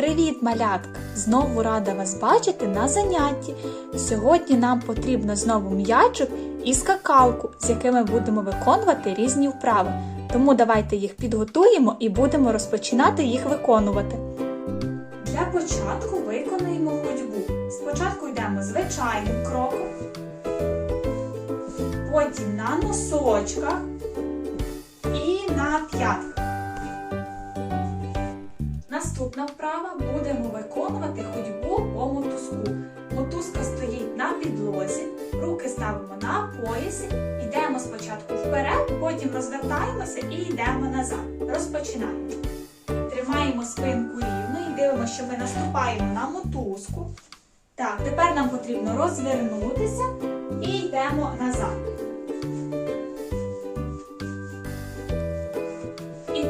Привіт, малятка! Знову рада вас бачити на занятті. Сьогодні нам потрібно знову м'ячик і скакалку, з якими будемо виконувати різні вправи. Тому давайте їх підготуємо і будемо розпочинати їх виконувати. Для початку виконаємо ходьбу. Спочатку йдемо звичайним кроком, потім на носочках і на п'ятках. Наступна вправа будемо виконувати ходьбу по мотузку. Мотузка стоїть на підлозі, руки ставимо на поясі, йдемо спочатку вперед, потім розвертаємося і йдемо назад. Розпочинаємо. Тримаємо спинку рівно і дивимося, що ми наступаємо на мотузку. Так, тепер нам потрібно розвернутися і йдемо назад.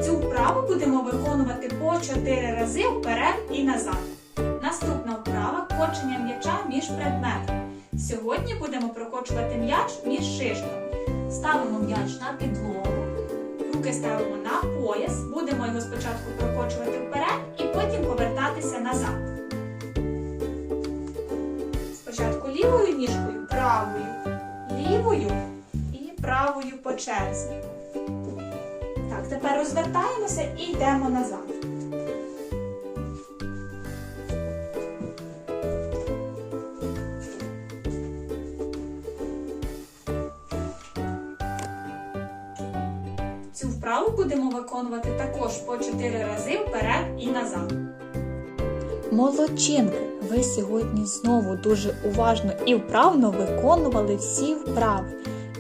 Цю вправу будемо виконувати по 4 рази вперед і назад. Наступна вправа кочення м'яча між предметами. Сьогодні будемо прокочувати м'яч між шишками. Ставимо м'яч на підлогу, руки ставимо на пояс, будемо його спочатку прокочувати вперед і потім повертатися назад. Спочатку лівою ніжкою, правою, лівою і правою по черзі. Тепер розвертаємося і йдемо назад. Цю вправу будемо виконувати також по 4 рази вперед і назад. Молодчинки! Ви сьогодні знову дуже уважно і вправно виконували всі вправи.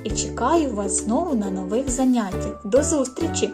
І чекаю вас знову на нових заняттях. До зустрічі!